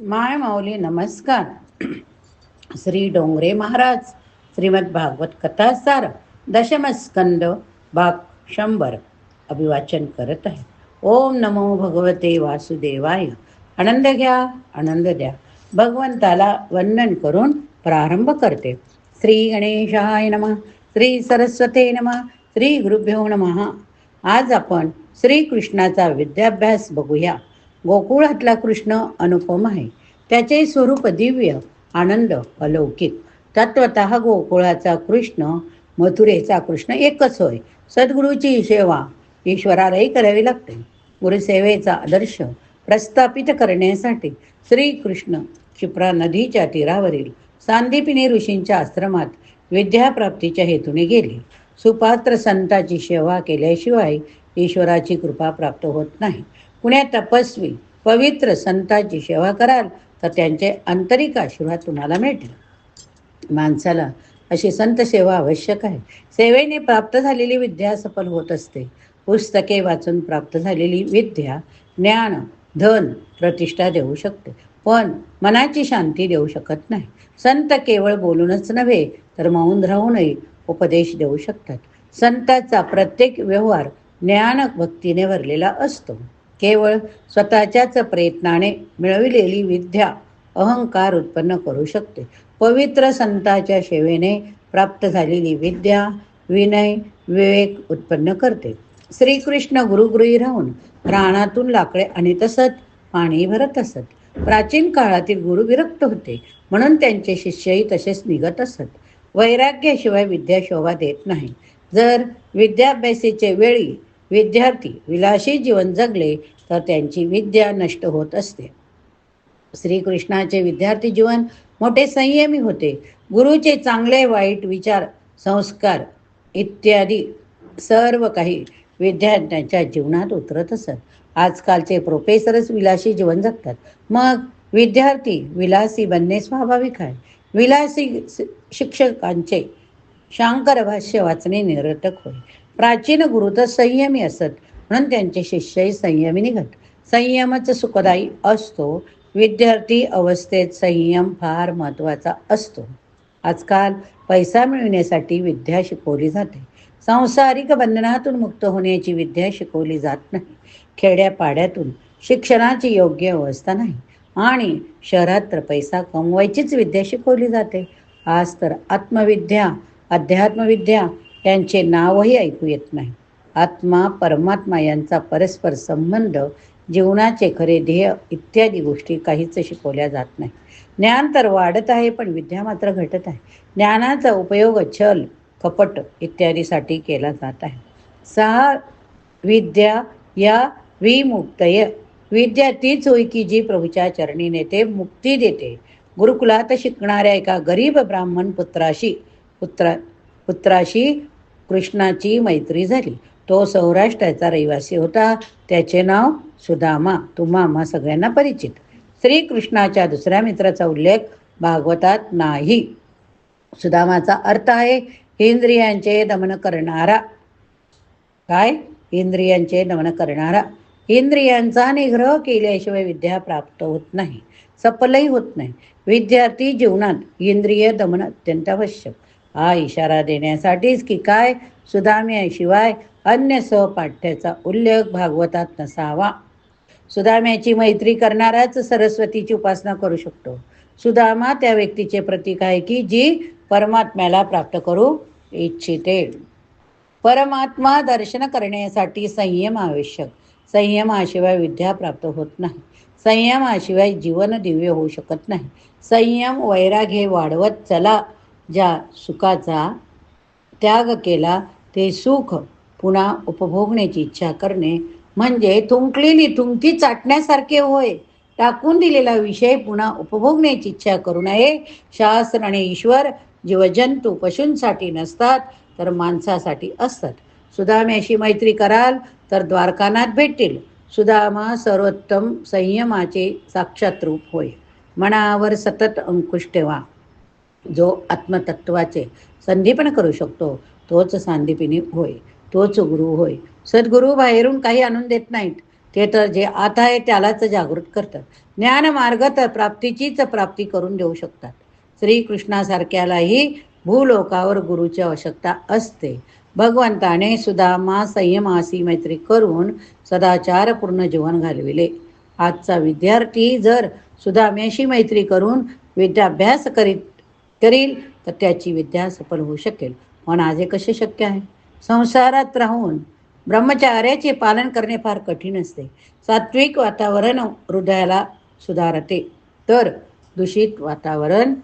माय माऊली नमस्कार. श्री डोंगरे महाराज श्रीमद भागवत कथासार दशमस्कंद भाग शंभर अभिवाचन करत आहे. ओम नमो भगवते वासुदेवाय. आनंद घ्या आनंद द्या. भगवंताला वंदन करून प्रारंभ करते. श्री गणेशाय नमः श्री सरस्वते नमः श्री गुरुभ्यो नम. आज आपण श्रीकृष्णाचा विद्याभ्यास बघूया. गोकुळातला कृष्ण अनुपम आहे. त्याचे स्वरूप दिव्य आनंद अलौकिक. तत्वत गोकुळाचा कृष्ण मथुरेचा कृष्ण एकच होय. सद्गुरूची सेवा ईश्वरालाही करावी लागते. गुरुसेवेचा आदर्श प्रस्थापित करण्यासाठी श्रीकृष्ण क्षिप्रा नदीच्या तीरावरील सांदीपिनी ऋषींच्या आश्रमात विद्याप्राप्तीच्या हेतूने गेले. सुपात्र संताची सेवा केल्याशिवाय ईश्वराची कृपा प्राप्त होत नाही. कुण्या तपस्वी पवित्र संतांची सेवा कराल तर त्यांचे आंतरिक आशीर्वाद तुम्हाला मिळतील. माणसाला अशी संत सेवा आवश्यक आहे. सेवेने प्राप्त झालेली विद्या सफल होत असते. पुस्तके वाचून प्राप्त झालेली विद्या ज्ञान धन प्रतिष्ठा देऊ शकते. पण मनाची शांती देऊ शकत नाही. संत केवळ बोलूनच नव्हे तर मौन राहूनही उपदेश देऊ शकतात. संताचा प्रत्येक व्यवहार ज्ञान भक्तीने भरलेला असतो. केवळ स्वतःच्याच प्रयत्नाने मिळविलेली विद्या अहंकार उत्पन्न करू शकते. पवित्र संताच्या सेवेने प्राप्त झालेली विद्या विनय विवेक उत्पन्न करते. श्रीकृष्ण गुरुगृही राहून प्राणातून लाकडे आणीत असत पाणी भरत असत. प्राचीन काळातील गुरु विरक्त होते म्हणून त्यांचे शिष्यही तसेच निघत असत. वैराग्याशिवाय विद्या शोभा देत नाही. जर विद्याभ्यासीचे वेळी विद्यार्थी विलासी जीवन जगले तर त्यांची विद्या नष्ट होत असते. श्रीकृष्णाचे विद्यार्थी जीवन मोठे संयमी होते. गुरुचे चांगले वाईट विचार संस्कार इत्यादी सर्व काही विद्यार्थ्यांच्या जीवनात उतरत असत. आजकालचे प्रोफेसरच विलासी जीवन जगतात. मग विद्यार्थी विलासी बनणे स्वाभाविक आहे. विलासी शिक्षकांचे शांकर भाष्य वाचणे निरर्थक होय. प्राचीन गुरु तर संयमी असत. म्हणून त्यांचे शिष्यही संयमी निघत. संयमच सुखदायी असतो. विद्यार्थी अवस्थेत संयम फार महत्त्वाचा असतो. आजकाल पैसा मिळवण्यासाठी विद्या शिकवली जाते. सांसारिक बंधनातून मुक्त होण्याची विद्या शिकवली जात नाही. खेड्यापाड्यातून शिक्षणाची योग्य अवस्था नाही. आणि शहरात तर पैसा कमवायचीच विद्या शिकवली जाते. आज तर आत्मविद्या अध्यात्मविद्या यांचे नावही ऐकू येत नाही. आत्मा परमात्मा यांचा परस्पर संबंध जीवनाचे खरे ध्येय इत्यादी गोष्टी काहीच शिकवल्या जात नाही. ज्ञान तर वाढत आहे पण विद्या मात्र घटत आहे. ज्ञानाचा उपयोग छल कपट इत्यादीसाठी केला जात आहे. सहा विद्या या विमुक्तय. विद्या तीच होई की जी प्रभूच्या चरणी नेते मुक्ती देते. गुरुकुलात शिकणाऱ्या एका गरीब ब्राह्मण पुत्राशी पुत्रा पुत्राशी कृष्णाची मैत्री झाली. तो सौराष्ट्राचा रहिवासी होता. त्याचे नाव सुदामा. तुम्हा सगळ्यांना परिचित. श्रीकृष्णाच्या दुसऱ्या मित्राचा उल्लेख भागवतात नाही. सुदामाचा अर्थ आहे इंद्रियांचे दमन करणारा. काय? इंद्रियांचे दमन करणारा. इंद्रियांचा निग्रह केल्याशिवाय विद्या प्राप्त होत नाही. सफलही होत नाही. विद्यार्थी जीवनात इंद्रिय दमन अत्यंत आवश्यक. हा इशारा देण्यासाठीच की काय? सुदाम्याशिवाय अन्य सहपाठ्याचा उल्लेख भागवतात नसावा. सुदाम्याची मैत्री करणाराच सरस्वतीची उपासना करू शकतो. सुदामा त्या व्यक्तीचे प्रतीक आहे की जी परमात्म्याला प्राप्त करू इच्छिते. परमात्मा दर्शन करण्यासाठी संयम आवश्यक. संयमाशिवाय विद्या प्राप्त होत नाही. संयमाशिवाय जीवन दिव्य होऊ शकत नाही. संयम वैराग्य वाढवत चला. ज्या सुखाचा त्याग केला ते सुख पुन्हा उपभोगण्याची इच्छा करणे. म्हणजे थुंकलेली थुंकी चाटण्यासारखे होय. टाकून दिलेला विषय पुन्हा उपभोगण्याची इच्छा करू नये. शास्त्र आणि ईश्वर जीवजंतू पशूंसाठी नसतात तर माणसासाठी असतात. सुदाम्याशी मैत्री कराल तर द्वारकानाथ भेटतील. सुदामा सर्वोत्तम संयमाचे साक्षात रूप होय. मनावर सतत अंकुश ठेवा. जो आत्मतत्वाचे संदीपन करू शकतो तोच सांदीपिनी होय तोच गुरु होय. सद्गुरू बाहेरून काही आणून देत नाहीत ते तर जे आता आहे त्यालाच जागृत करतात. ज्ञानमार्ग तर प्राप्तीचीच प्राप्ती करून देऊ शकतात. श्रीकृष्णासारख्यालाही भूलोकावर गुरुची आवश्यकता असते. भगवंताने सुदामा संयमासी मैत्री करून सदाचारपूर्ण जीवन घालविले. आजचा विद्यार्थी जर सुदाम्याशी मैत्री करून विद्याभ्यास करीत करील तर त्याची विद्या सफल होऊ शकेल. पण आज हे कसे शक्य आहे? संसारात राहून ब्रह्मचार्याचे पालन करणे फार कठीण असते. सात्विक वातावरण हृदयाला सुधारते तर दूषित वातावरण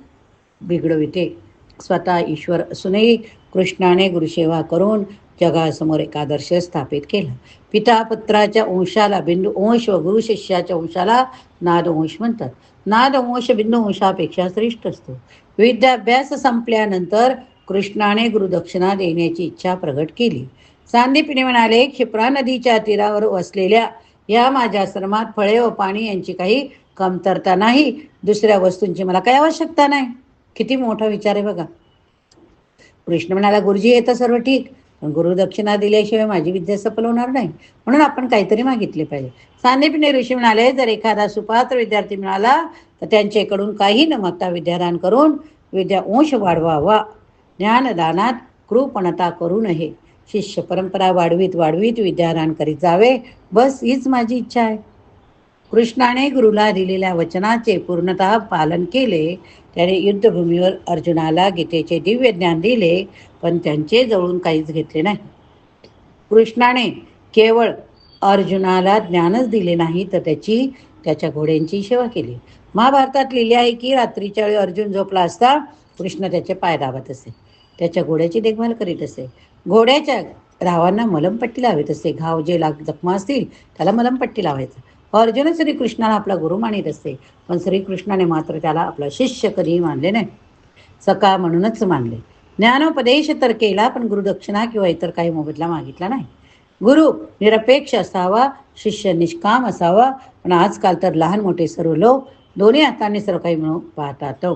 बिघडविते. स्वतः ईश्वर असूनही कृष्णाने गुरुसेवा करून जगासमोर एक आदर्श स्थापित केला. पिता पुत्राच्या वंशाला बिंदू वंश व गुरु शिष्याच्या अंशाला नादवंश म्हणतात. नादवंश बिंदू अंशापेक्षा श्रेष्ठ असतो. विद्याभ्यास संपल्यानंतर कृष्णाने गुरुदक्षिणा देण्याची इच्छा प्रगट केली. सांदीपिनी म्हणाले क्षिप्रा नदीच्या तीरावर वसलेल्या या माझ्या आश्रमात फळे व पाणी यांची काही कमतरता नाही. दुसऱ्या वस्तूंची मला काही आवश्यकता नाही. किती मोठा विचार आहे बघा. कृष्ण म्हणाला गुरुजी येतं सर्व ठीक. पण गुरुदक्षिणा दिल्याशिवाय माझी विद्या सफल होणार नाही. म्हणून आपण काहीतरी मागितले पाहिजे. सांदीपने ऋषी म्हणाले जर एखादा सुपात्र विद्यार्थी मिळाला त्यांचेकडून त्यांच्याकडून काही न मागता विद्यादान करून विद्या अंश वाढवावा. ज्ञानदानात कृपणता करू नये. शिष्य परंपरा वाढवीत वाढवीत विद्यादान करीत जावे. बस हीच माझी इच्छा आहे. कृष्णाने गुरुला दिलेल्या वचनाचे पूर्णतः पालन केले. त्याने युद्धभूमीवर अर्जुनाला गीतेचे दिव्य ज्ञान दिले पण त्यांचे जवळून काहीच घेतले नाही. कृष्णाने केवळ अर्जुनाला ज्ञानच दिले नाही तर त्याची त्याच्या घोड्यांची सेवा केली. महाभारतात लिहिले आहे की रात्रीच्या वेळी अर्जुन झोपला असता कृष्ण त्याचे पाय दाबत असे. त्याच्या घोड्याची देखभाल करीत असे. घोड्याच्या रावांना मलमपट्टी लावत असे. घाव जे लाग जखमा असतील त्याला मलमपट्टी लावायचं. अर्जुन श्रीकृष्णाला आपला गुरु मानित असते पण श्रीकृष्णाने मात्र त्याला आपला शिष्य कधीही मानले नाही. सका म्हणूनच मानले. ज्ञानोपदेश तर केला पण गुरुदक्षिणा किंवा इतर काही मोबदला मागितला नाही. गुरु निरपेक्ष असावा शिष्य निष्काम असावा. पण आजकाल तर लहान मोठे सर्व लोक दोन्ही हाताने सर्व काही मिळून पाहतात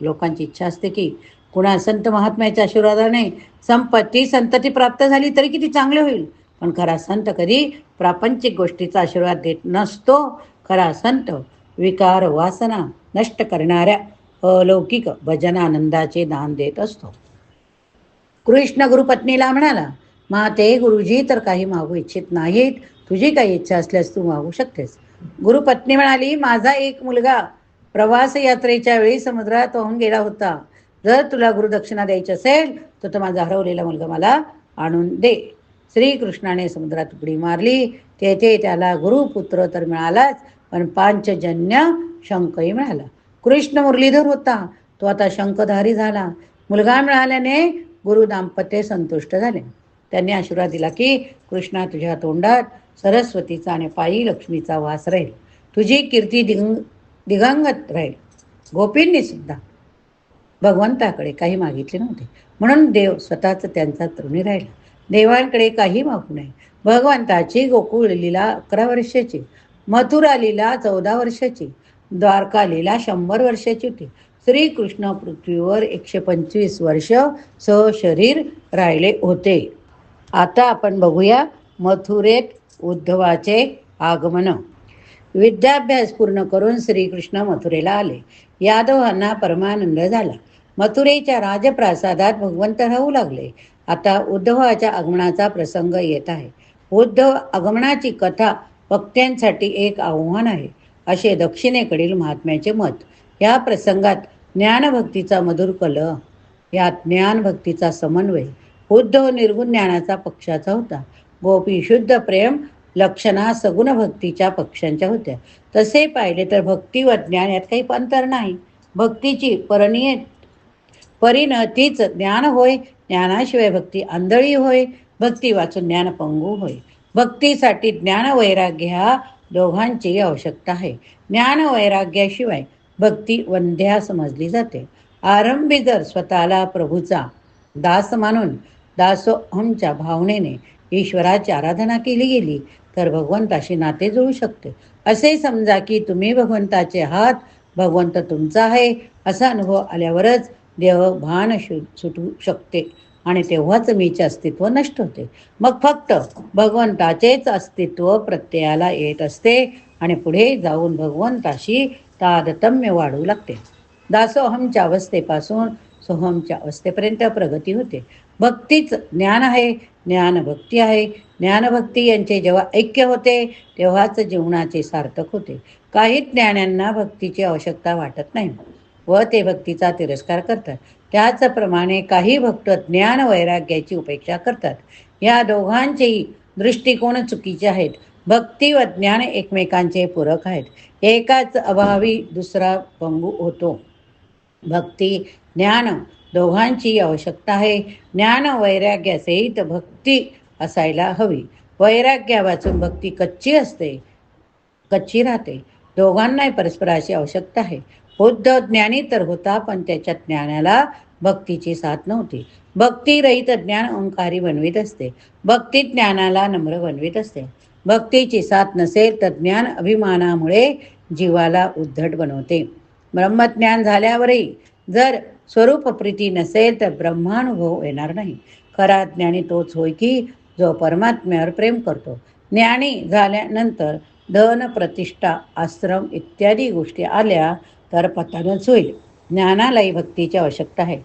लोकांची इच्छा असते की कुणा संत महात्म्याच्या आशीर्वादाने संपत्ती संतती प्राप्त झाली तरी किती चांगले होईल. पण खरा संत कधी प्रापंचिक गोष्टीचा आशीर्वाद देत नसतो. खरा संत विकार वासना नष्ट करणाऱ्या अलौकिक भजन आनंदाचे दान देत असतो. कृष्ण गुरुपत्नीला म्हणाला माते गुरुजी तर काही मागू इच्छित नाहीत. तुझी काही इच्छा असल्यास तू मागू शकतेस. गुरुपत्नी म्हणाली माझा एक मुलगा प्रवास यात्रेच्या वेळी समुद्रात वाहून गेला होता. जर तुला गुरुदक्षिणा द्यायची असेल तर तो माझा हरवलेला मुलगा मला आणून दे. श्रीकृष्णाने समुद्रात उडी मारली. तेथे त्याला गुरुपुत्र तर मिळालाच पण पांचजन्य शंखही मिळाला. कृष्ण मुरलीधर होता. तो आता शंखधारी झाला. मुलगा मिळाल्याने गुरु दाम्पत्य संतुष्ट झाले. त्यांनी आशीर्वाद दिला की कृष्णा तुझ्या तोंडात सरस्वतीचा आणि पायी लक्ष्मीचा वास राहील. तुझी कीर्ती दिंग दिगंगत राहील. गोपींनी सुद्धा भगवंताकडे काही मागितले नव्हते. म्हणून देव स्वतःच त्यांचा तरुणी राहिला. देवांकडे काही मागू नये. भगवंताची गोकुळ लीला अकरा वर्षाची मथुरा लीला चौदा वर्षाची द्वारका लीला शंभर वर्षाची होती. श्रीकृष्ण पृथ्वीवर एकशे पंचवीस वर्ष सशरीर राहिले होते. आता आपण बघूया मथुरेत उद्धवाचे आगमन. विद्याभ्यास पूर्ण करून श्रीकृष्ण मथुरेला आले. यादवांना परमानंद झाला. मथुरेच्या राजप्रासादात भगवंत राहू लागले. आता उद्धवाच्या आगमनाचा प्रसंग येत आहे. उद्धव आगमनाची कथा वक्त्यांसाठी एक आव्हान आहे असे दक्षिणेकडील महात्म्याचे मत. या प्रसंगात ज्ञानभक्तीचा मधुर कल यात ज्ञानभक्तीचा समन्वय उद्धव निर्गुण ज्ञानाचा पक्षाचा होता. गोपी शुद्ध प्रेम लक्षणा सगुण भक्तीच्या पक्षांच्या होत्या. तसे पाहिले तर भक्ती व ज्ञान यात काही अंतर नाही. भक्तीची परनीय परिणतीच ज्ञान होय ज्ञानाशिवाय भक्ती आंधळी होय भक्ती वाचून ज्ञान पंगू होय. भक्तीसाठी ज्ञान वैराग्य हा दोघांची आवश्यकता आहे. ज्ञान वैराग्याशिवाय भक्ती वंध्या समजली जाते. आरंभी जर स्वतःला प्रभूचा दास मानून दासोहमच्या भावनेने ईश्वराची आराधना केली गेली तर भगवंताशी नाते जुळू शकते. असे समजा की तुम्ही भगवंताचे हात भगवंत तुमचा आहे असा अनुभव आल्यावरच देह भान सुटू शकते आणि तेव्हाच मीचे अस्तित्व नष्ट होते. मग फक्त भगवंताचेच अस्तित्व प्रत्ययाला येत असते आणि पुढे जाऊन भगवंताशी तादतम्य वाढू लागते. दासोहमच्या अवस्थेपासून सोहमच्या अवस्थेपर्यंत प्रगती होते. भक्तीच ज्ञान आहे ज्ञान भक्ती आहे. ज्ञानभक्ती यांचे जेव्हा ऐक्य होते तेव्हाच जीवनाचे सार्थक होते. काही ज्ञानांना भक्तीची आवश्यकता वाटत नाही. व ते भक्तीचा तिरस्कार करतात. त्याचप्रमाणे काही भक्त ज्ञान वैराग्याची उपेक्षा करतात. या दोघांचेही दृष्टिकोन चुकीचे आहेत. भक्ती व ज्ञान एकमेकांचे पूरक आहेत. एकाच अभावी दुसरा पंगू होतो. भक्ती ज्ञान दोघांची आवश्यकता आहे. ज्ञान वैराग्यासहित भक्ती असायला हवी. वैराग्या वाचून भक्ती कच्ची असते कच्ची राहते. दोघांनाही परस्पराची आवश्यकता आहे. बुद्ध ज्ञानी तर होता पण त्याच्या ज्ञानाला भक्तीची साथ नव्हती. भक्ती रहित ज्ञान ओंकारी बनवित असते. भक्ती ज्ञानाला नम्र बनवित असते. भक्तीची साथ नसेल तर ज्ञान अभिमानामुळे जीवाला उद्धट बनवते. ब्रह्मज्ञान झाल्यावरही जर स्वरूप प्रीती नसेल तर ब्रह्मानुभव येणार नाही. खरा ज्ञानी तोच होय की जो परमात्म्यावर प्रेम करतो. ज्ञानी झाल्यानंतर धन प्रतिष्ठा आश्रम इत्यादी गोष्टी आल्या तर पतनच होईल. ज्ञानालाही भक्तीची आवश्यकता आहे.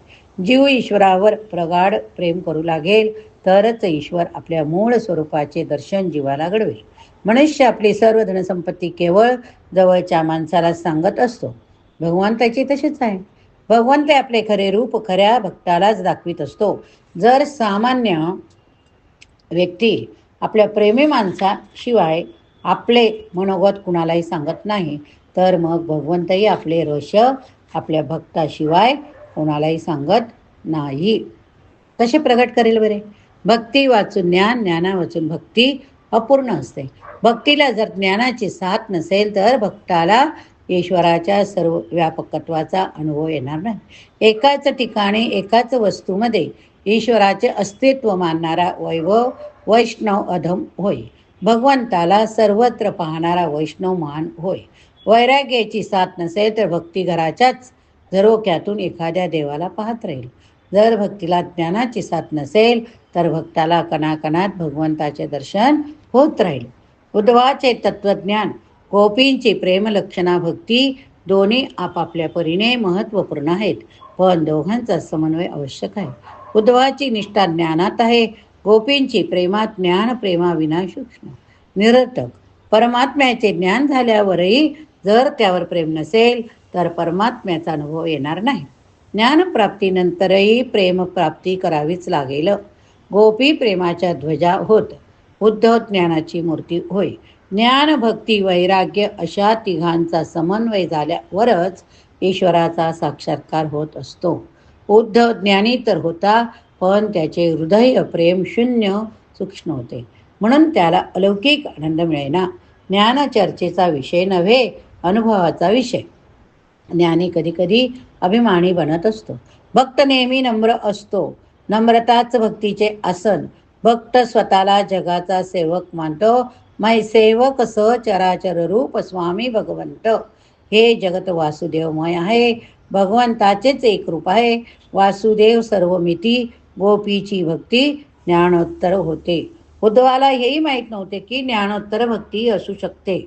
जीव ईश्वरावर प्रगाढ प्रेम करू लागेल तरच ईश्वर आपल्या मूळ स्वरूपाचे दर्शन जीवाला घडवेल. मनुष्य आपली सर्व धनसंपत्ती केवळ जवळच्या माणसाला सांगत असतो. भगवंताची तशीच आहे. भगवंत आपले खरे रूप खऱ्या भक्तालाच दाखवित असतो. जर सामान्य व्यक्ती आपल्या प्रेमी माणसाशिवाय आपले मनोगत कुणालाही सांगत नाही तर मग भगवंतही आपले रहस्य आपल्या भक्ताशिवाय कोणालाही सांगत नाही. कसे प्रगट करेल बरे? भक्ती वाचून ज्ञान ज्ञाना वाचून भक्ती अपूर्ण असते. भक्तीला जर ज्ञानाची साथ नसेल तर भक्ताला ईश्वराच्या सर्व व्यापकत्वाचा अनुभव येणार नाही. एकाच ठिकाणी एकाच वस्तूमध्ये ईश्वराचे अस्तित्व मानणारा वैभव वैष्णव अधम होय. भगवंताला सर्वत्र पाहणारा वैष्णव मान होय. वैराग्याची साथ नसेल तर भक्तिघराच्याच झरोक्यातून एखाद्या देवाला पाहत राहील. जर भक्तीला ज्ञानाची साथ नसेल तर भक्ताला कणाकणात भगवंताचे दर्शन होत राहील. उद्धवाचे तत्वज्ञान गोपींची प्रेमलक्षणा भक्ती दोन्ही आपापल्या परीने महत्त्वपूर्ण आहेत. पण दोघांचा समन्वय आवश्यक आहे. उद्धवाची निष्ठा ज्ञानात आहे. गोपींची प्रेमात ज्ञान प्रेमाविना सूक्ष्म. निरर्थक. परमात्म्याचे ज्ञान झाल्यावरही जर त्यावर प्रेम नसेल तर परमात्म्याचा अनुभव येणार नाही. ज्ञानप्राप्तीनंतरही प्रेमप्राप्ती करावीच लागेल. गोपी प्रेमाच्या ध्वजा होत. उद्धव ज्ञानाची मूर्ती होय. ज्ञान भक्ती वैराग्य अशा तिघांचा समन्वय झाल्यावरच ईश्वराचा साक्षात्कार होत असतो. उद्धव ज्ञानी तर होता पण त्याचे हृदय प्रेम शून्य सूक्ष्म होते. म्हणून त्याला अलौकिक आनंद मिळेना. ज्ञान चर्चेचा विषय नव्हे अनुभवाचा विषय. ज्ञानी कधीकधी अभिमानी बनत असतो. भक्त नेहमी नम्र असतो. नम्रताच भक्तीचे आसन. भक्त स्वतःला जगाचा सेवक मानतो. मै सेवक स चराचर रूप स्वामी भगवंत. हे जगत वासुदेवमय आहे. भगवंताचेच एक रूप आहे. वासुदेव सर्वमिती गोपीची भक्ती ज्ञानोत्तर होते. उद्धवाला हेही माहीत नव्हते की ज्ञानोत्तर भक्ती असू शकते.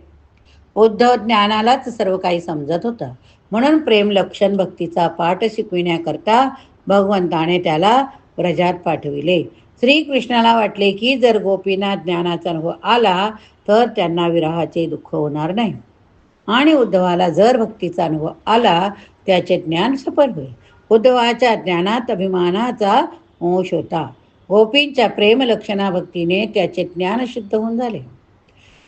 उद्धव ज्ञानालाच सर्व काही समजत होतं. म्हणून प्रेम लक्षण भक्तीचा पाठ शिकविण्याकरता भगवंताने त्याला व्रजात पाठविले. श्रीकृष्णाला वाटले की जर गोपींना ज्ञानाचा अनुभव आला तर त्यांना विरहाचे दुःख होणार नाही. आणि उद्धवाला जर भक्तीचा अनुभव आला त्याचे ज्ञान सफल होईल. उद्धवाच्या ज्ञानात अभिमानाचा अंश होता. गोपींच्या प्रेमलक्षणा भक्तीने त्याचे ज्ञान शुद्ध होऊन झाले.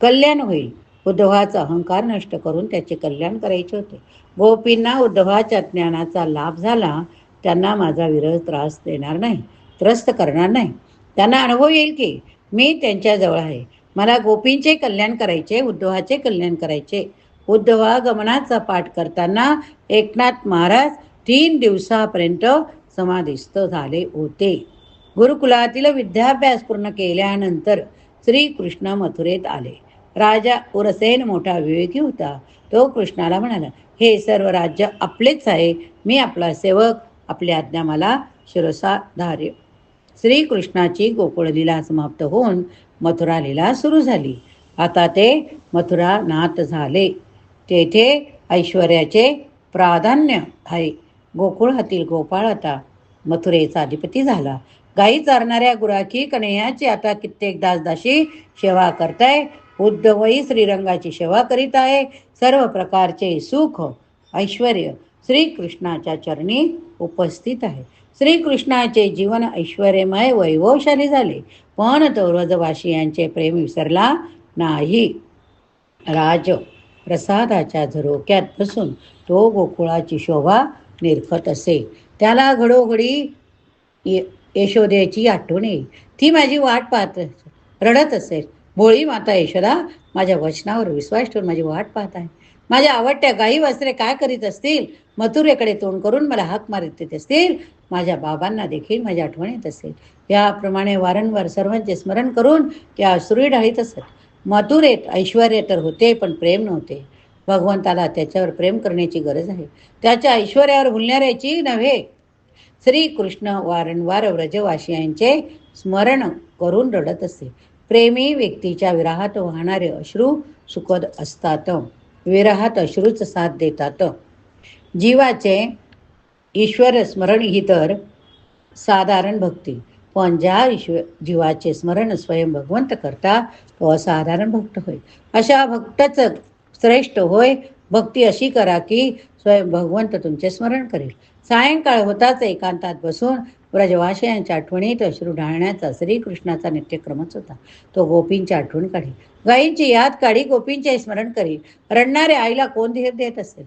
कल्याण होईल. उद्धवाचा अहंकार नष्ट करून त्याचे कल्याण करायचे होते. गोपींना उद्धवाच्या ज्ञानाचा लाभ झाला त्यांना माझा विरह त्रास देणार नाही. त्रस्त करणार नाही. त्यांना अनुभव येईल की मी त्यांच्याजवळ आहे. मला गोपींचे कल्याण करायचे उद्धवाचे कल्याण करायचे. उद्धवा गमनाचा पाठ करताना एकनाथ महाराज तीन दिवसापर्यंत समाधिस्थ झाले होते. गुरुकुलातील विद्याभ्यास पूर्ण केल्यानंतर श्रीकृष्ण मथुरेत आले. राजा उरसेन मोठा विवेकी होता. तो कृष्णाला म्हणाला हे सर्व राज्य आपलेच आहे. मी आपला सेवक आपली आज्ञा मला शिरसा धार्य श्रीकृष्णाची गोकुळ लीला समाप्त होऊन मथुरा लीला सुरू झाली. आता ते मथुरा नाथ झाले. तेथे ऐश्वर्याचे प्राधान्य आहे. गोकुळातील गोपाळ आता मथुरेचा अधिपती झाला. गायी चारणाऱ्या गुराखी कन्हैयाची आता कित्येक दासदाशी सेवा करताय. उद्धवही श्रीरंगाची सेवा करीत आहे. सर्व प्रकारचे सुख ऐश्वर श्रीकृष्णाच्या चरणी उपस्थित आहे. श्रीकृष्णाचे जीवन ऐश्वर्यमय वैभवशाली झाले. पण तो व्रजवासियांचे प्रेम विसरला नाही. राज प्रसादाच्या झरोक्यात बसून तो गोकुळाची शोभा निरखत असे. त्याला घडोघडी ये- यशोदेची आठवण येईल. ती माझी वाट पाहत रडत असेल भोळी माता यशोदा माझ्या वचनावर विश्वास ठेवून माझी वाट पाहत आहे. माझ्या आवडत्या गाई वस्त्रे काय करीत असतील? मथुरेकडे तोंड करून मला हाक मारित असतील? माझ्या बाबांना देखील माझ्या आठवण येत असेल. याप्रमाणे वारंवार सर्वांचे स्मरण करून त्या अश्रुही ढाळीत असत मथुरेत ऐश्वर तर होते पण प्रेम नव्हते. भगवंताला त्याच्यावर प्रेम करण्याची गरज आहे. त्याच्या ऐश्वर्यावर भुलणाऱ्याची नव्हे. श्रीकृष्ण वारंवार व्रजवासियांचे स्मरण करून रडत असे. प्रेमी व्यक्तीच्या विराहात वाहणारे अश्रू सुखद असतात. विराहात अश्रूच साथ देतात. जीवाचे ईश्वर स्मरण ही तर साधारण भक्ती. पण ज्या ईश्वर जीवाचे स्मरण स्वयं भगवंत करता तो असाधारण भक्त होय. अशा भक्तच श्रेष्ठ होय. भक्ती अशी करा की स्वयं भगवंत तुमचे स्मरण करेल. सायंकाळ होताच एकांतात बसून व्रजवाशयांच्या आठवणीत अश्रू ढाळण्याचा श्रीकृष्णाचा नित्यक्रमच होता. तो गोपींची आठवण काढी गायींची याद काढी गोपींचे स्मरण करी रडणाऱ्या आईला कोण धीर देत असेल?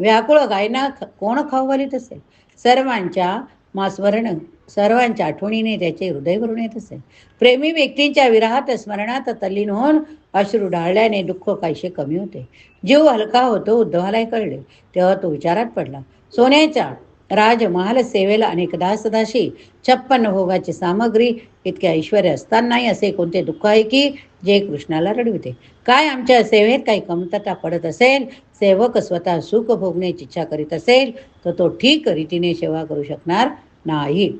व्याकुळ गायना कोण खाऊ घालीत असेल सर्वांच्या मास्मरण सर्वांच्या आठवणीने त्याचे हृदय भरून येत असेल प्रेमी व्यक्तींच्या विराहात स्मरणात तल्लीन होऊन अश्रू डाळल्याने दुःख काहीसे कमी होते. जीव हलका होतो उद्धवालाही कळले. तेव्हा तो विचारात पडला सोन्याच्या राजमहाल सेवेला अनेक दासदाशी छप्पन्न भोगाची सामग्री इतक्या ऐश्वर असतानाही असे कोणते दुःख आहे की जे कृष्णाला रडविते. काय आमच्या सेवेत काही कमतरता पडत असेल सेवक स्वतः सुख भोगण्याची इच्छा करीत असेल तर तो ठीक रीतीने सेवा करू शकणार नाही.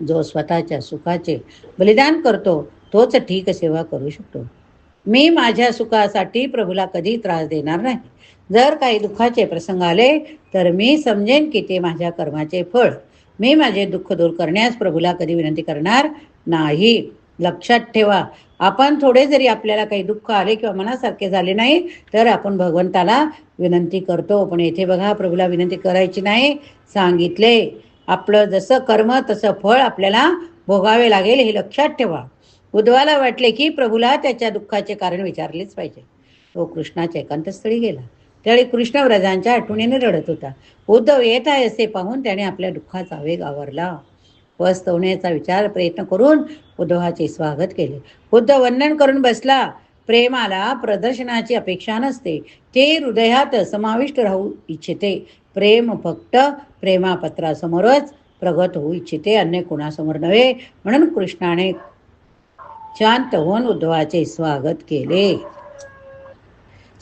जो स्वतःच्या सुखाचे बलिदान करतो तोच ठीक सेवा करू शकतो. मी माझ्या सुखासाठी प्रभूला कधी त्रास देणार नाही. जर काही दुःखाचे प्रसंग आले तर मी समजेन की ते माझ्या कर्माचे फळ. मी माझे दुःख दूर करण्यास प्रभूला कधी विनंती करणार नाही. लक्षात ठेवा. आपण थोडे जरी आपल्याला काही दुःख आले किंवा मनासारखे झाले नाही तर आपण भगवंताला विनंती करतो. पण येथे बघा प्रभूला विनंती करायची नाही. सांगितले. आपलं जसं कर्म तसं फळ आपल्याला भोगावे लागेल हे लक्षात ठेवा. उद्धवाला वाटले की प्रभूला त्याच्या दुःखाचे कारण विचारलेच पाहिजे. तो कृष्णाच्या एकांतस्थळी गेला. त्यावेळी कृष्ण व्रजांच्या आठवणीने रडत होता. उद्धव येत आहे असे पाहून त्याने आपल्या दुःखाचा वेग आवरला. वस्तवण्याचा विचार प्रयत्न करून उद्धवाचे स्वागत केले. बुद्ध वंदन करून बसला. प्रेमाला प्रदर्शनाची अपेक्षा नसते. ते हृदयात समाविष्ट राहू इच्छिते. प्रेम फक्त प्रेमापत्रासमोरच प्रगत होऊ इच्छिते. अन्य कोणासमोर नव्हे. म्हणून कृष्णाने शांत होऊन उद्धवाचे स्वागत केले.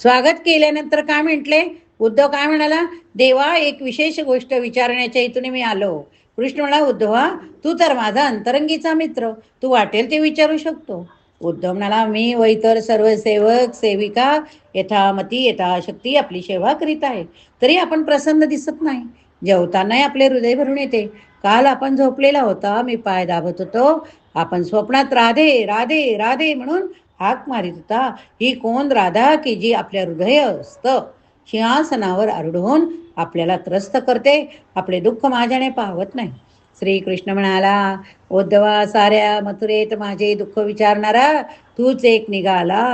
स्वागत केल्यानंतर काय म्हटले? उद्धव काय म्हणाला? देवा एक विशेष गोष्ट विचारण्याच्या हेतूने मी आलो. कृष्ण म्हणा उद्धवा तू तर माझा अंतरंगीचा मित्र. तू वाटेल ते विचारू शकतो. उद्धव म्हणाला मी व इतर सर्व सेवक सेविका यथामती यथाशक्ती आपली सेवा करीत आहे. तरी आपण प्रसन्न दिसत नाही. जेवतानाही आपले हृदय भरून येते. काल आपण झोपलेला होता. मी पाय दाबत होतो. आपण स्वप्नात राधे राधे राधे म्हणून हाक मारित होता. ही कोण राधा की जी आपल्या हृदय असतं सिंहासनावर आरूढ आपल्याला त्रस्त करते आपले दुःख माझ्याने पाहवत नाही. श्रीकृष्ण म्हणाला उद्धवा साऱ्या मथुरेत माझे दुःख विचारणारा तूच एक निघाला.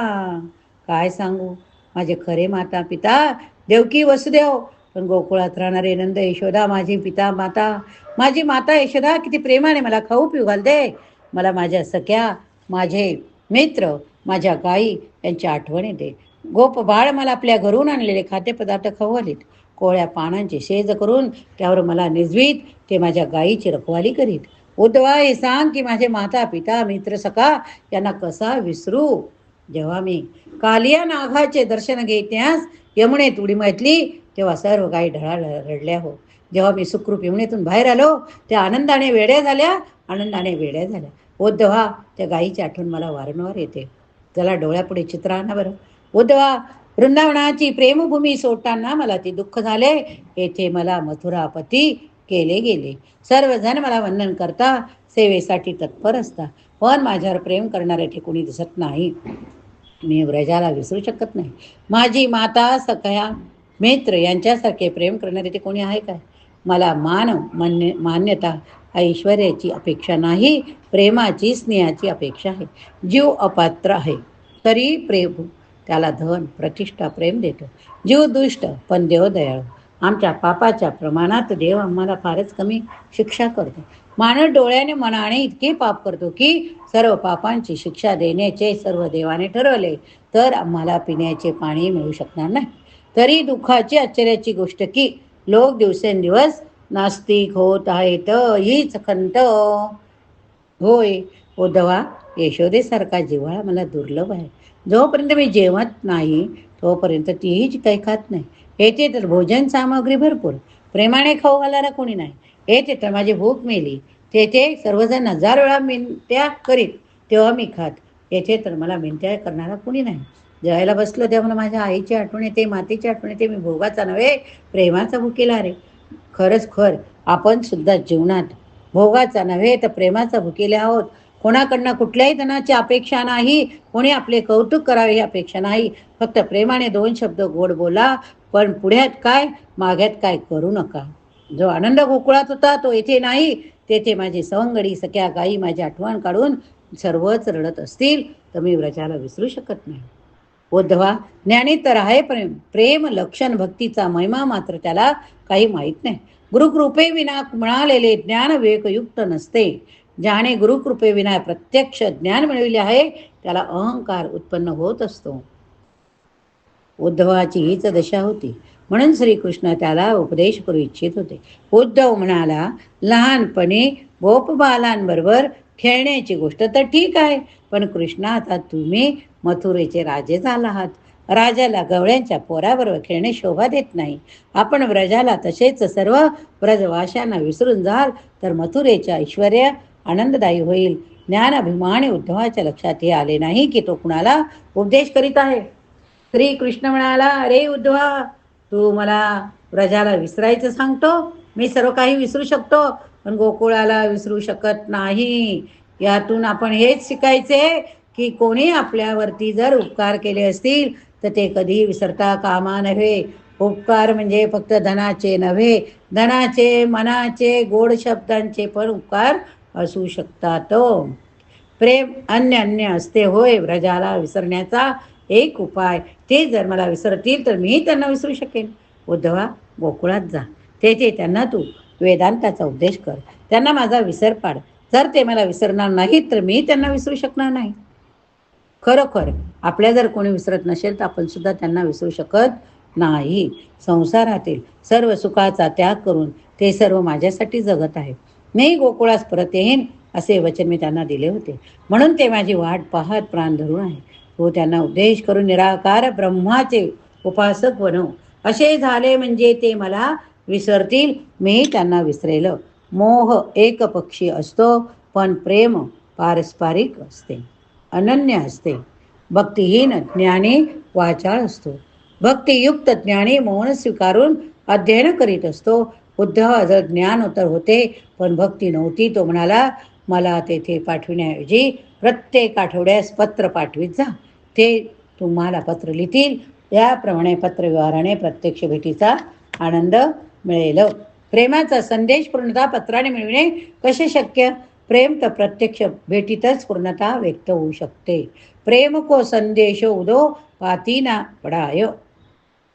काय सांगू? माझे खरे माता पिता देवकी वसुदेव पण गोकुळात राहणारे नंद यशोदा माझी पिता माता माझी माता यशोदा किती प्रेमाने मला खाऊ पिऊ घालते. मला माझ्या सख्या माझे मित्र माझ्या गाई यांची आठवण येते गोप बाळ मला आपल्या घरून आणलेले खाद्यपदार्थ खाऊ आलेत कोळ्या पानांची शेज करून त्यावर मला निजवीत ते माझ्या गायीची रखवाली करीत. उद्धवा हे सांग की माझे माता पिता मित्र सखा यांना कसा विसरू? जेव्हा मी कालिया नागाचे दर्शन घेतल्यास यमुनेत उडी मातली तेव्हा सर्व गायी ढळा रडल्या हो. जेव्हा मी सुखरूप यमुनेतून बाहेर आलो त्या आनंदाने वेड्या झाल्या आनंदाने वेड्या झाल्या. उद्धवा त्या गायीची आठवण मला वारंवार येते. त्याला डोळ्यापुढे चित्र आणा बरं. उद्धवा वृंदावनाची प्रेमभूमी सोडताना मला ते दुःख झाले. येथे मला मथुरापती केले गेले. सर्वजण मला वंदन करता सेवेसाठी तत्पर असता. पण माझ्यावर प्रेम करणारे कोणी दिसत नाही. मी व्रजाला विसरू शकत नाही. माझी माता सखया मित्र यांच्यासारखे प्रेम करणारे ते कोणी आहे काय? मला मान मान्य मान्यता ऐश्वर्याची अपेक्षा नाही प्रेमाची स्नेहाची अपेक्षा आहे. जीव अपात्र आहे. तरी प्रेम त्याला धन प्रतिष्ठा प्रेम देतो. जीव दुष्ट पण देव दयाळू. आमच्या पापाच्या प्रमाणात देव आम्हाला फारच कमी शिक्षा करतो. मानव डोळ्याने मनाने इतके पाप करतो की सर्व पापांची शिक्षा देण्याचे सर्व देवाने ठरवले तर आम्हाला पिण्याचे पाणी मिळू शकणार नाही. तरी दुःखाची आश्चर्याची गोष्ट की लोक दिवसेंदिवस नास्तिक होत आहेत. हीच खंत. होय उद्धवा यशोदेसारखा जिव्हाळा मला दुर्लभ आहे. जोपर्यंत मी जेवत नाही तोपर्यंत तीही काही खात नाही. येते तर भोजन सामग्री भरपूर. प्रेमाने खाऊ घालायला कोणी नाही. येते तर माझी भूक मेली. तेथे सर्वजण हजार वेळा मिनत्या करीत तेव्हा मी खात. येथे तर मला मिनत्या करणारा कोणी नाही. जेवायला बसलो तेव्हा मला माझ्या आईची आठवण येते मातीची आठवण येते. मी भोगाचा नव्हे प्रेमाचा भुकेला रे खरंच खर आपण सुद्धा जीवनात भोगाचा नव्हे तर प्रेमाचा भुकेले आहोत. कोणाकडनं कुठल्याही धनाची अपेक्षा नाही कोणी आपले कौतुक करावे ही अपेक्षा नाही. फक्त प्रेमाने दोन शब्द गोड बोला पण पुढ्यात काय माग्यात काय करू नका. जो आनंद गोकुळात होता तो येथे नाही. तेथे माझी सवंगडी सख्या गाई माझी आठवण काढून सर्वच रडत असतील तर मी व्रजाला विसरू शकत नाही. उद्धवा ज्ञानी तर आहे प्रेम प्रेम लक्षण भक्तीचा महिमा मात्र त्याला काही माहीत नाही. गुरुकृपे विना मिळालेले ज्ञान विवेकयुक्त नसते. ज्याने गुरुकृपेविना प्रत्यक्ष ज्ञान मिळविले आहे त्याला अहंकार उत्पन्न होत असतो. उद्धवाची हीच दशा होती. म्हणून श्रीकृष्ण त्याला उपदेश करू इच्छित होते. उद्धव म्हणाला लहानपणी गोपबालांबरोबर खेळण्याची गोष्ट तर ठीक आहे पण कृष्णा आता तुम्ही मथुरेचे राजे झाला आहात राजाला गवळ्यांच्या पोराबरोबर खेळणे शोभा देत नाही. आपण व्रजाला तसेच सर्व व्रजवाशांना विसरून जाल तर मथुरेच्या ऐश्वर्या आनंददायी होईल. ज्ञान अभिमानी उद्धवाच्या लक्षात हे आले नाही की तो कुणाला उपदेश करीत आहे. श्री कृष्ण म्हणाला अरे उद्धवा तू मला प्रजाला विसरायचं सांगतो? मी सर्व काही विसरू शकतो पण गोकुळाला विसरू शकत नाही. यातून आपण हेच शिकायचे की कोणी आपल्यावरती जर उपकार केले असतील तर ते कधी विसरता कामा नव्हे. उपकार म्हणजे फक्त धनाचे नव्हे. धनाचे मनाचे गोड शब्दांचे पण उपकार असू शकतात. प्रेम अन्य अन्य असते होय व्रजाला विसरण्याचा एक उपाय. ते जर मला विसरतील तर मीही त्यांना विसरू शकेन. उद्धवा गोकुळात जा. तेथे त्यांना तू वेदांताचा उपदेश कर. त्यांना माझा विसर पाड. जर ते मला विसरणार नाहीत तर मी त्यांना विसरू शकणार नाही. खरोखर आपल्या जर कोणी विसरत नसेल तर आपण सुद्धा त्यांना विसरू शकत नाही. संसारातील सर्व सुखाचा त्याग करून ते सर्व माझ्यासाठी जगत आहे मी गोकुळास परत येईन असे वचन मी त्यांना दिले होते. म्हणून ते माझी वाट पाहत प्राण धरून आहे. तो त्यांना उपदेश करून निराकार ब्रह्माचे उपासक बनव. असे झाले म्हणजे ते मला विसरतील मी त्यांना विसरेल. मोह एक पक्षी असतो पण प्रेम पारस्परिक असते. अनन्य असते. भक्तिहीन ज्ञानी वाचाळ असतो. भक्तियुक्त ज्ञानी मौन स्वीकारून अध्ययन करीत असतो. उद्धव जर ज्ञान तर होते पण भक्ती नव्हती तो म्हणाला मला तेथे पाठविण्याऐवजी प्रत्येक आठवड्यास पत्र पाठवित जा. ते तुम्हाला पत्र लिहितील. याप्रमाणे पत्रव्यवहाराने प्रत्यक्ष भेटीचा आनंद मिळेल. प्रेमाचा संदेश पूर्णता पत्राने मिळविणे कसे शक्य? प्रेम तर प्रत्यक्ष भेटीतच पूर्णता व्यक्त होऊ शकते. प्रेम को संदेश उदो पातीना पडाय.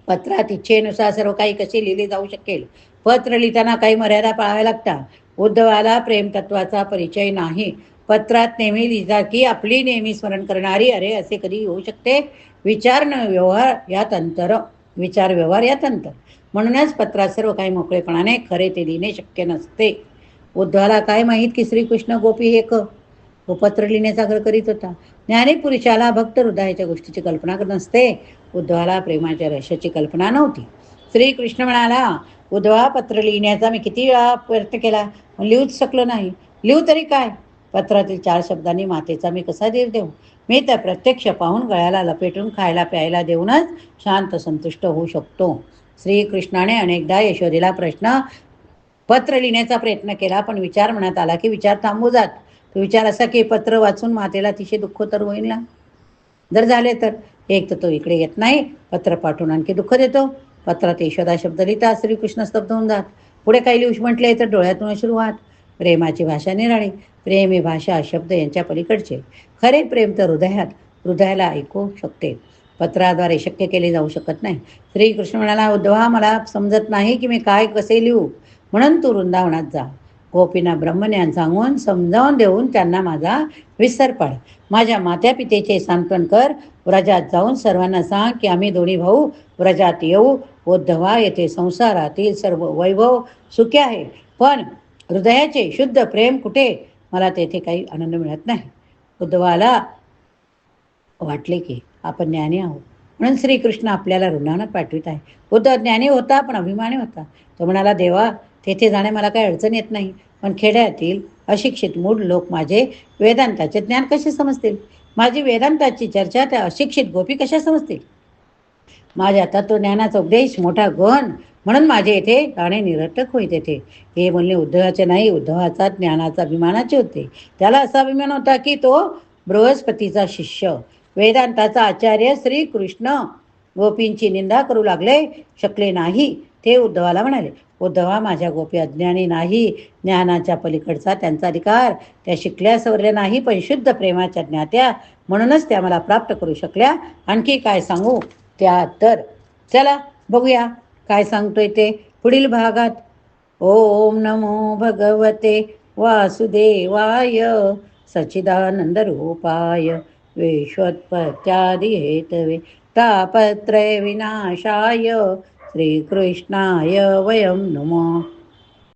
पत्रात इच्छेनुसार सर्व काही कसे लिहिले जाऊ शकेल? पत्र लिहिताना काही मर्यादा पाळाव्या लागतात. उद्धवाला प्रेमतत्वाचा परिचय नाही. पत्रात नेहमी लिहिता की आपली नेहमी स्मरण करणारी अरे असे कधी होऊ शकते? विचार न व्यवहार यात अंतर. विचार व्यवहार यात अंतर. म्हणूनच पत्रात सर्व काही मोकळेपणाने खरे ते लिहिणे शक्य नसते. उद्धवाला काय माहीत की श्रीकृष्ण गोपी हे क? तो पत्र लिहिण्याचा आग्रह करीत होता. ज्ञानीपुरुषाला भक्त हृदयाच्या गोष्टीची कल्पना नसते. उद्धवाला प्रेमाच्या रहस्याची कल्पना नव्हती. श्रीकृष्ण म्हणाला उधवा पत्र लिहिण्याचा मी किती वेळा प्रयत्न केला पण लिहूच शकलो नाही. लिहू तरी काय? पत्रातील चार शब्दांनी मातेचा मी कसा धीर देऊ? मी त्या प्रत्यक्ष पाहून गळ्याला लपेटून खायला प्यायला देऊनच शांत संतुष्ट होऊ शकतो. श्रीकृष्णाने अनेकदा यशोदेला प्रश्न पत्र लिहिण्याचा प्रयत्न केला पण विचार मनात आला की विचार थांबू जात. तो विचार असा की पत्र वाचून मातेला अतिशय दुःख तर होईल ना? जर झाले तर? एक तर तो इकडे येत नाही पत्र पाठवून आणखी दुःख देतो. पत्रात यशोदा शब्द लिहिता श्रीकृष्ण स्तब्ध होऊन जात. पुढे काही लिहूश म्हटले तर डोळ्यातून सुरुवात. प्रेमाची भाषा निराळी. प्रेम ही भाषा शब्द यांच्या पलीकडचे. खरे प्रेम तर हृदयात हृदयाला ऐकू शकते. पत्राद्वारे शक्य केले जाऊ शकत नाही. श्रीकृष्ण म्हणाला उद्धवा मला समजत नाही की मी काय कसे लिहू. म्हणून तू वृंदावनात जा. गोपीना ब्रह्मज्ञान सांगून समजावून देऊन त्यांना माझा विसर पाड. माझ्या मात्या पितेचे सांत्वन कर. व्रजात जाऊन सर्वांना सांग की आम्ही दोन्ही भाऊ व्रजात येऊ. उद्धवा येथे संसारातील सर्व वैभव सुखे आहे. पण हृदयाचे शुद्ध प्रेम कुठे? मला तेथे काही आनंद मिळत नाही. उद्धवाला वाटले की आपण ज्ञानी आहोत. म्हणून श्रीकृष्ण आपल्याला वृंदावनात पाठवित आहे. उद्धव ज्ञानी होता पण अभिमानी होता. तो म्हणाला देवा तेथे जाणे मला काही अडचण येत नाही. पण खेड्यातील अशिक्षित मूळ लोक माझे वेदांताचे ज्ञान कसे समजतील? माझी वेदांताची चर्चा त्या अशिक्षित गोपी कशा समजतील? माझ्या तत्वज्ञानाचा उपदेश मोठा गहन म्हणून माझे येथे गाणे निरर्थक होईल येथे. हे बोलणे उद्धवाचे नाही उद्धवाचा ज्ञानाचा अभिमानाचे होते. त्याला असा अभिमान होता की तो बृहस्पतीचा शिष्य. वेदांताचा आचार्य श्रीकृष्ण गोपींची निंदा करू लागले शकले नाही ते उद्धवाला म्हणाले. उद्धवा माझ्या गोपी अज्ञानी नाही ज्ञानाच्या पलीकडचा त्यांचा अधिकार. त्या शिकल्या सवरल्या नाही पण शुद्ध प्रेमाच्या ज्ञात्या म्हणूनच त्या मला प्राप्त करू शकल्या. आणखी काय सांगू? त्या तर. चला बघूया. काय सांगतोय ते? पुढील भागात. ओम नमो भगवते वासुदेवाय सच्चिदानंद रूपाय विश्वत्पत्यादि हेतवे तापत्रय विनाशाय श्रीकृष्णाय वयं नमः।